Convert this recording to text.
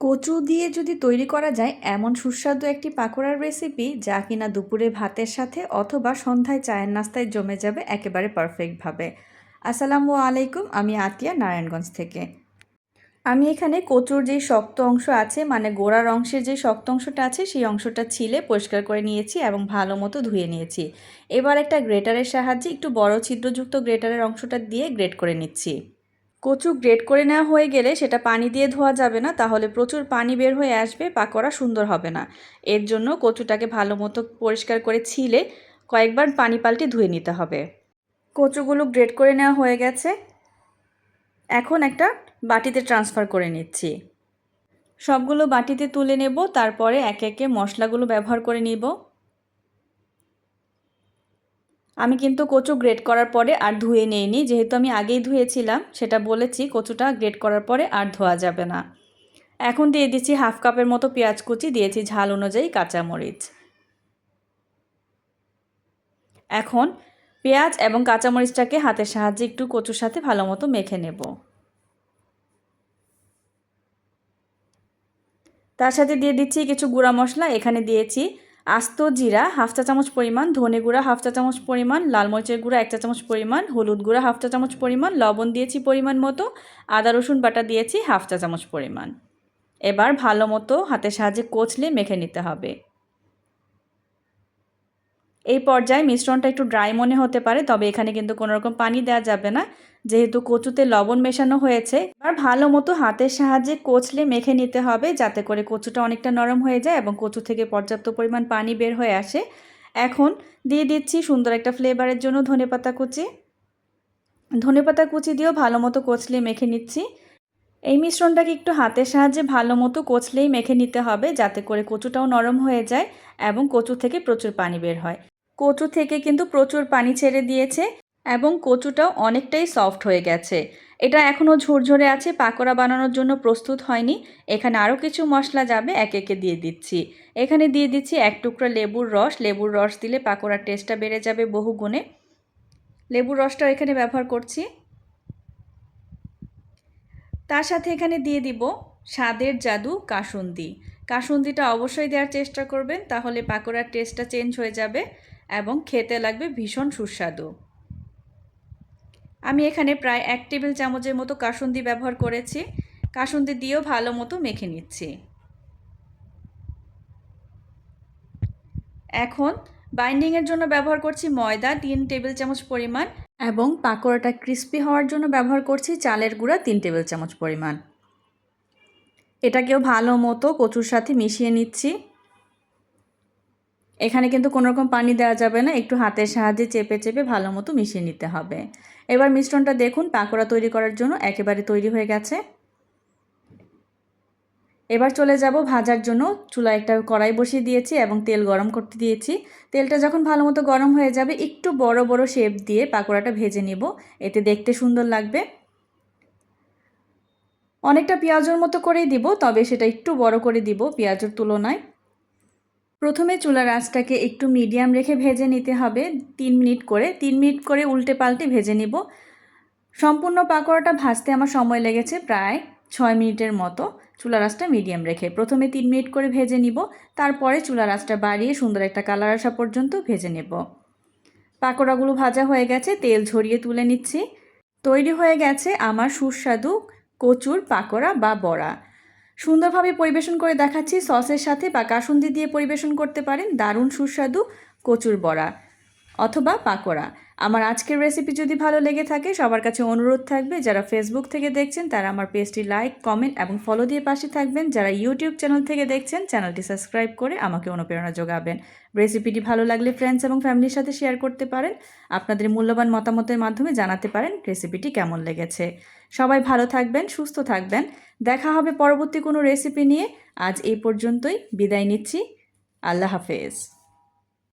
কচু দিয়ে যদি তৈরি করা যায়, এমন সুস্বাদু একটি পাকোড়ার রেসিপি যা কিনা দুপুরে ভাতের সাথে অথবা সন্ধ্যায় চায়ের নাস্তায় জমে যাবে একেবারে পারফেক্টভাবে আসসালামু আলাইকুম, আমি আতিয়া, নারায়ণগঞ্জ থেকে। আমি এখানে কচুর যেই শক্ত অংশ আছে মানে গোড়ার অংশের যে শক্ত অংশটা আছে, সেই অংশটা ছিলে, পরিষ্কার করে নিয়েছি এবং ভালো মতো ধুয়ে নিয়েছি। এবার একটা গ্রেটারের সাহায্যে একটু বড় ছিদ্রযুক্ত গ্রেটারের অংশটা দিয়ে গ্রেট করে নিচ্ছি। কচু গ্রেট করে নেওয়া হয়ে গেলে সেটা পানি দিয়ে ধোয়া যাবে না, তাহলে প্রচুর পানি বের হয়ে আসবে পাকোড়া সুন্দর হবে না। এর জন্য কচুটাকে ভালো মতো পরিষ্কার করে ছিলে, কয়েকবার পানি পাল্টে ধুয়ে নিতে হবে। কচুগুলো গ্রেট করে নেওয়া হয়ে গেছে। এখন একটা বাটিতে ট্রান্সফার করে নিচ্ছি। সবগুলো বাটিতে তুলে নেব, তারপরে একে একে মশলাগুলো ব্যবহার করে নিব। আমি কিন্তু কচু গ্রেট করার পরে আর ধুয়ে নিইনি। যেহেতু আমি আগেই ধুয়েছিলাম, সেটা বলেছি কচুটা গ্রেট করার পরে আর ধোয়া যাবে না। এখন দিয়ে দিচ্ছি হাফ কাপের মতো পেঁয়াজ কুচি, দিয়েছি ঝাল অনুযায়ী কাঁচামরিচ। এখন পেঁয়াজ এবং কাঁচামরিচটাকে হাতের সাহায্যে একটু কচুর সাথে ভালো মতো মেখে নেব। তার সাথে দিয়ে দিচ্ছি কিছু গুঁড়া মশলা, এখানে দিয়েছি আস্ত জিরা, হাফ চা চামচ পরিমাণ, ধনে গুঁড়া, হাফ চা চামচ পরিমাণ, লাল মরিচের গুঁড়া, এক চা চামচ পরিমাণ, হলুদ গুঁড়া, হাফ চা চামচ পরিমাণ, লবণ দিয়েছি পরিমাণ মতো, আদা, রসুন বাটা দিয়েছি হাফ চা চামচ পরিমাণ। এবার ভালো মতো হাতের সাহায্যে কোচলে মেখে নিতে হবে। এই পর্যায়ে মিশ্রণটা একটু ড্রাই মনে হতে পারে, তবে এখানে কিন্তু কোনো রকম পানি দেওয়া যাবে না। যেহেতু কচুতে লবণ মেশানো হয়েছে আর ভালো মতো হাতের সাহায্যে কোচলে মেখে নিতে হবে, যাতে করে কচুটা অনেকটা নরম হয়ে যায় এবং কচু থেকে পর্যাপ্ত পরিমাণ পানি বের হয়ে আসে। এখন দিয়ে দিচ্ছি সুন্দর একটা ফ্লেভারের জন্য ধনেপাতা কুচি। ধনেপাতা কুচি দিয়েও ভালো মতো কোচলে মেখে নিচ্ছি। এই মিশ্রণটাকে একটু হাতের সাহায্যে ভালো মতো কোচলেই মেখে নিতে হবে, যাতে করে কচুটাও নরম হয়ে যায় এবং কচু থেকে প্রচুর পানি বের হয়। কচু থেকে কিন্তু প্রচুর পানি ছেড়ে দিয়েছে এবং কচুটাও অনেকটাই সফট হয়ে গেছে। এটা এখনও ঝুরঝরে আছে, পাকোড়া বানানোর জন্য প্রস্তুত হয়নি। এখানে আরও কিছু মশলা যাবে, এক একে দিয়ে দিচ্ছি। এখানে দিয়ে দিচ্ছি এক টুকরা লেবুর রস। লেবুর রস দিলে পাকোড়ার টেস্টটা বেড়ে যাবে বহু গুণে লেবুর রসটাও এখানে ব্যবহার করছি। তার সাথে এখানে দিয়ে দিব স্বাদের জাদু কাসুন্দি। কাসুন্দিটা অবশ্যই দেওয়ার চেষ্টা করবেন, তাহলে পাকোড়ার টেস্টটা চেঞ্জ হয়ে যাবে। এবং খেতে লাগবে ভীষণ সুস্বাদু। আমি এখানে প্রায় এক টেবিল চামচের মতো কাসুন্দি ব্যবহার করেছি। কাসুন্দি দিয়েও ভালো মতো মেখে নিচ্ছি। এখন বাইন্ডিংয়ের জন্য ব্যবহার করছি ময়দা, তিন টেবিল চামচ পরিমাণ এবং পাকোড়াটা ক্রিস্পি হওয়ার জন্য ব্যবহার করছি চালের গুঁড়া, তিন টেবিল চামচ পরিমাণ। এটাকেও ভালো মতো কচুর সাথে মিশিয়ে নিচ্ছি। এখানে কিন্তু কোনো রকম পানি দেওয়া যাবে না, একটু হাতের সাহায্যে চেপে চেপে ভালো মতো মিশিয়ে নিতে হবে। এবার মিশ্রণটা দেখুন, পাকোড়া তৈরি করার জন্য একেবারে তৈরি হয়ে গেছে। এবার চলে যাব ভাজার জন্য। চুলা একটা কড়াই বসিয়ে দিয়েছি এবং তেল গরম করতে দিয়েছি। তেলটা যখন ভালো মতো গরম হয়ে যাবে, একটু বড় বড় শেপ দিয়ে পাকোড়াটা ভেজে নিব। এতে দেখতে সুন্দর লাগবে। অনেকটা পেঁয়াজের মতো করেই দিব, তবে সেটা একটু বড় করে দিব পেঁয়াজের তুলনায়। প্রথমে চুলার আঁচটাকে একটু মিডিয়াম রেখে ভেজে নিতে হবে। তিন মিনিট করে, তিন মিনিট করে উল্টে পাল্টে ভেজে নিব। সম্পূর্ণ পাকোড়াটা ভাজতে আমার সময় লেগেছে প্রায় ছয় মিনিটের মতো। চুলার আঁচটা মিডিয়াম রেখে প্রথমে তিন মিনিট করে ভেজে নিব। তারপরে চুলার আঁচটা বাড়িয়ে সুন্দর একটা কালার আসা পর্যন্ত ভেজে নেব। পাকোড়াগুলো ভাজা হয়ে গেছে, তেল ঝরিয়ে তুলে নিচ্ছি। তৈরি হয়ে গেছে আমার সুস্বাদু কচুর পাকোড়া বা বড়া। সুন্দরভাবে পরিবেশন করে দেখাচ্ছি সসের সাথে বা কাসুন্দি দিয়ে পরিবেশন করতে পারেন। দারুণ সুস্বাদু কচুর বড়া। অথবা পাকোড়া। আমার আজকের রেসিপি যদি ভালো লেগে থাকে, সবার কাছে অনুরোধ থাকবে, যারা ফেসবুক থেকে দেখছেন, তারা আমার পেজটি লাইক কমেন্ট এবং ফলো দিয়ে পাশে থাকবেন। যারা ইউটিউব চ্যানেল থেকে দেখছেন চ্যানেলটি সাবস্ক্রাইব করে আমাকে অনুপ্রেরণা যোগাবেন। রেসিপিটি ভালো লাগলে ফ্রেন্ডস এবং ফ্যামিলির সাথে শেয়ার করতে পারেন। আপনাদের মূল্যবান মতামতের মাধ্যমে জানাতে পারেন রেসিপিটি কেমন লেগেছে। সবাই ভালো থাকবেন, সুস্থ থাকবেন। দেখা হবে পরবর্তী কোনো রেসিপি নিয়ে। আজ এই পর্যন্তই। বিদায় নিচ্ছি। আল্লাহ হাফেজ।